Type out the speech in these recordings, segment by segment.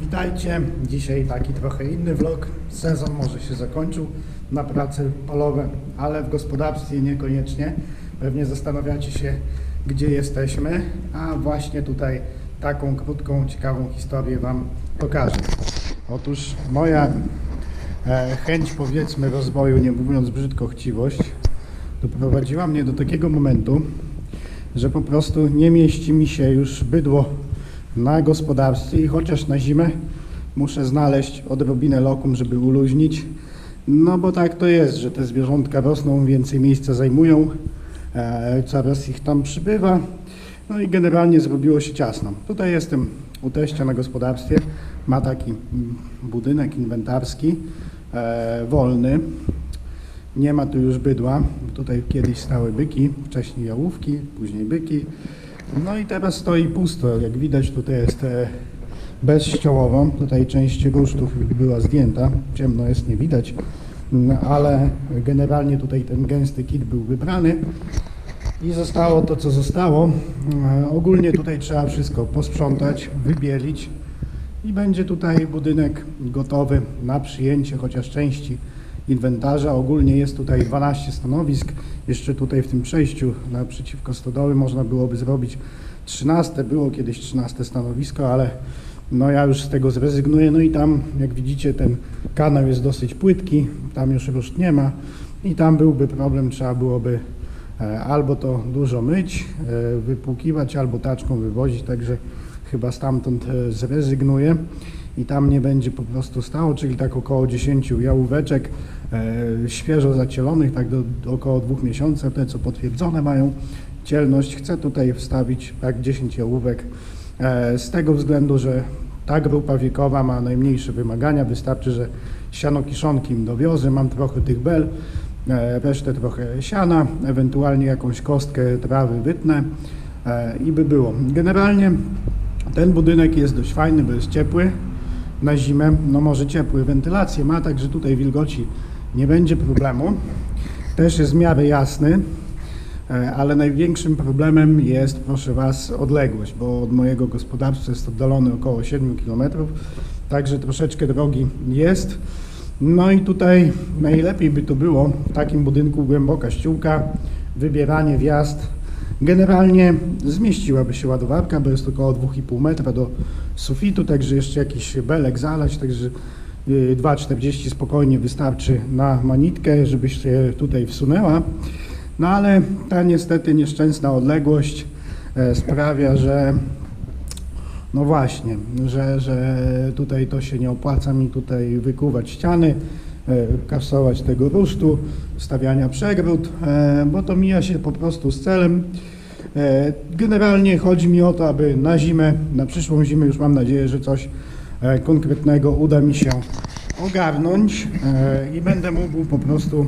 Witajcie. Dzisiaj taki trochę inny vlog. Sezon może się zakończył na prace polowe, ale w gospodarstwie niekoniecznie. Pewnie zastanawiacie się, gdzie jesteśmy, a właśnie tutaj taką krótką, ciekawą historię Wam pokażę. Otóż moja e, chęć, powiedzmy, rozwoju, nie mówiąc brzydko, chciwość, doprowadziła mnie do takiego momentu, że po prostu nie mieści mi się już bydło na gospodarstwie i chociaż na zimę muszę znaleźć odrobinę lokum, żeby uluźnić. No bo tak to jest, że te zwierzątka rosną, więcej miejsca zajmują, e, coraz ich tam przybywa. No i generalnie zrobiło się ciasno. Tutaj jestem u teścia na gospodarstwie. Ma taki budynek inwentarski, e, wolny. Nie ma tu już bydła. Tutaj kiedyś stały byki, wcześniej jałówki, później byki. No i teraz stoi pusto. Jak widać tutaj jest e, bezściołowo. Tutaj część rusztów była zdjęta. Ciemno jest, nie widać. No, ale generalnie tutaj ten gęsty kit był wybrany. I zostało to, co zostało. E, Ogólnie tutaj trzeba wszystko posprzątać, wybielić i będzie tutaj budynek gotowy na przyjęcie chociaż części inwentarza. Ogólnie jest tutaj 12 stanowisk. Jeszcze tutaj w tym przejściu naprzeciwko stodoły można byłoby zrobić 13. Było kiedyś 13 stanowisko, ale no ja już z tego zrezygnuję. No i tam, jak widzicie, ten kanał jest dosyć płytki, tam już ruszt nie ma i tam byłby problem, trzeba byłoby e, albo to dużo myć, e, wypłukiwać, albo taczką wywozić, także chyba stamtąd e, zrezygnuję i tam nie będzie po prostu stało, czyli tak około 10 jałóweczek e, świeżo zacielonych, tak do, do około dwóch miesięcy, te co potwierdzone mają cielność. Chcę tutaj wstawić tak 10 jałówek e, z tego względu, że ta grupa wiekowa ma najmniejsze wymagania, wystarczy, że siano kiszonki im dowiozę, mam trochę tych bel, e, resztę trochę siana, ewentualnie jakąś kostkę trawy wytnę e, i by było. Generalnie ten budynek jest dość fajny, bo jest ciepły na zimę. No może ciepły, wentylację ma, także tutaj wilgoci nie będzie problemu. Też jest w miarę jasny, e, ale największym problemem jest, proszę Was, odległość, bo od mojego gospodarstwa jest oddalony około 7 km, także troszeczkę drogi jest. No i tutaj najlepiej by to było w takim budynku głęboka ściółka, wybieranie wjazd. Generalnie zmieściłaby się ładowarka, bo jest około 2,5 metra do sufitu, także jeszcze jakiś belek zalać, także y, 2,40 spokojnie wystarczy na manitkę, żeby się tutaj wsunęła. No ale ta niestety nieszczęsna odległość e, sprawia, że no właśnie, że, że tutaj to się nie opłaca mi tutaj wykuwać ściany, kasować tego rusztu, stawiania przegród, e, bo to mija się po prostu z celem. E, Generalnie chodzi mi o to, aby na zimę, na przyszłą zimę już mam nadzieję, że coś e, konkretnego uda mi się ogarnąć e, i będę mógł po prostu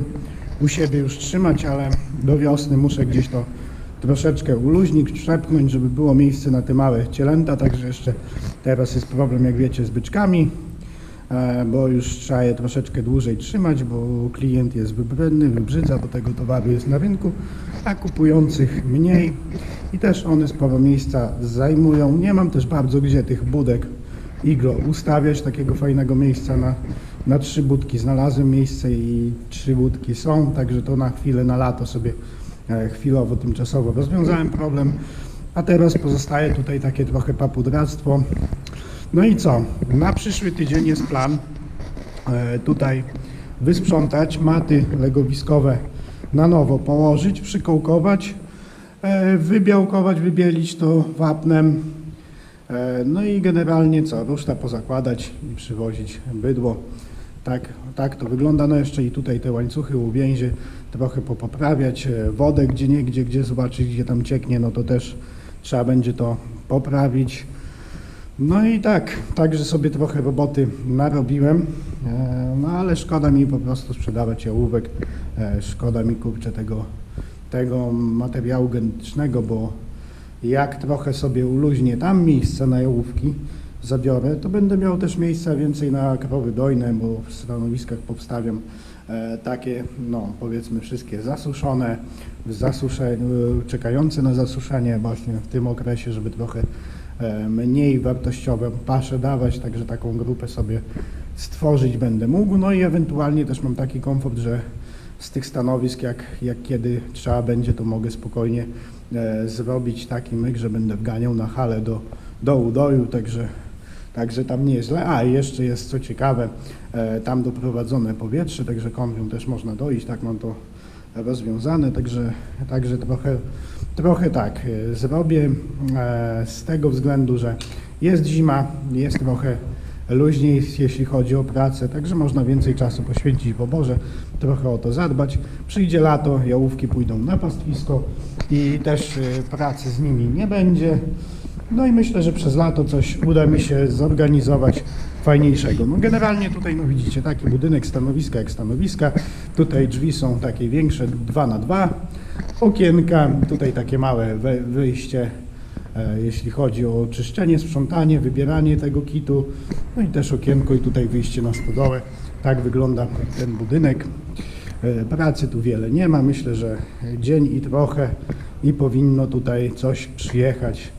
u siebie już trzymać, ale do wiosny muszę gdzieś to troszeczkę uluźnić, trzepnąć, żeby było miejsce na te małe cielęta, także jeszcze teraz jest problem, jak wiecie, z byczkami, e, bo już trzeba je troszeczkę dłużej trzymać, bo klient jest wybredny, wybrzydza, bo tego towaru jest na rynku, a kupujących mniej i też one sporo miejsca zajmują. Nie mam też bardzo gdzie tych budek iglo ustawiać, takiego fajnego miejsca na, na trzy budki. Znalazłem miejsce i trzy budki są, także to na chwilę, na lato sobie e, chwilowo, tymczasowo rozwiązałem problem. A teraz pozostaje tutaj takie trochę papudractwo. No i co? Na przyszły tydzień jest plan e, tutaj wysprzątać, maty legowiskowe na nowo położyć, przykołkować, e, wybiałkować, wybielić to wapnem. E, No i generalnie co? Ruszta pozakładać i przywozić bydło. Tak, tak to wygląda. No jeszcze i tutaj te łańcuchy uwięzie trochę popoprawiać. Wodę gdzie nie, gdzie, gdzie zobaczyć, gdzie tam cieknie, no to też trzeba będzie to poprawić. No i tak, także sobie trochę roboty narobiłem, e, no ale szkoda mi po prostu sprzedawać jałówek, e, szkoda mi kurczę tego, tego materiału genetycznego, bo jak trochę sobie uluźnię tam miejsce na jałówki, zabiorę, to będę miał też miejsca więcej na krowy dojne, bo w stanowiskach powstawiam e, takie, no powiedzmy wszystkie zasuszone, w czekające na zasuszenie właśnie w tym okresie, żeby trochę mniej wartościową paszę dawać, także taką grupę sobie stworzyć będę mógł. No i ewentualnie też mam taki komfort, że z tych stanowisk, jak, jak kiedy trzeba będzie, to mogę spokojnie e, zrobić taki myk, że będę wganiał na halę do, do udoju, także, także tam nie jest źle. A jeszcze jest co ciekawe, e, tam doprowadzone powietrze, także kąpią też można dojść, tak mam to rozwiązane, także, także trochę, trochę tak e, zrobię e, z tego względu, że jest zima, jest trochę luźniej, jeśli chodzi o pracę, także można więcej czasu poświęcić w oborze, trochę o to zadbać. Przyjdzie lato, jałówki pójdą na pastwisko i też y, pracy z nimi nie będzie. No i myślę, że przez lato coś uda mi się zorganizować fajniejszego. No generalnie tutaj no widzicie taki budynek stanowiska jak stanowiska. Tutaj drzwi są takie większe 2 na 2 okienka, tutaj takie małe wyjście e, jeśli chodzi o czyszczenie, sprzątanie, wybieranie tego kitu, no i też okienko i tutaj wyjście na stodołę. Tak wygląda ten budynek. E, Pracy tu wiele nie ma, myślę, że dzień i trochę i powinno tutaj coś przyjechać.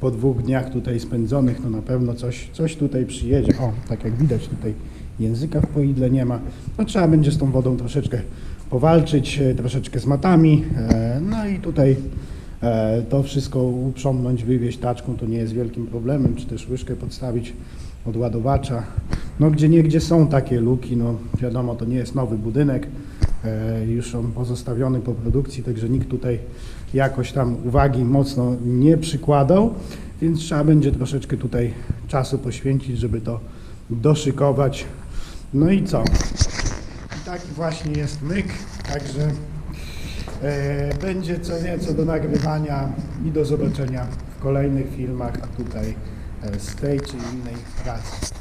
Po dwóch dniach tutaj spędzonych, no na pewno coś, coś tutaj przyjedzie. O, tak jak widać tutaj języka w poidle nie ma. No trzeba będzie z tą wodą troszeczkę powalczyć, e, troszeczkę z matami. e, No i tutaj E, To wszystko uprzątnąć, wywieźć taczką to nie jest wielkim problemem, czy też łyżkę podstawić od ładowacza. No gdzie niegdzie są takie luki, no wiadomo to nie jest nowy budynek, już on pozostawiony po produkcji, także nikt tutaj jakoś tam uwagi mocno nie przykładał, więc trzeba będzie troszeczkę tutaj czasu poświęcić, żeby to doszykować. No i co? Taki właśnie jest myk, także E, Będzie co nieco do nagrywania i do zobaczenia w kolejnych filmach tutaj e, z tej czy innej pracy.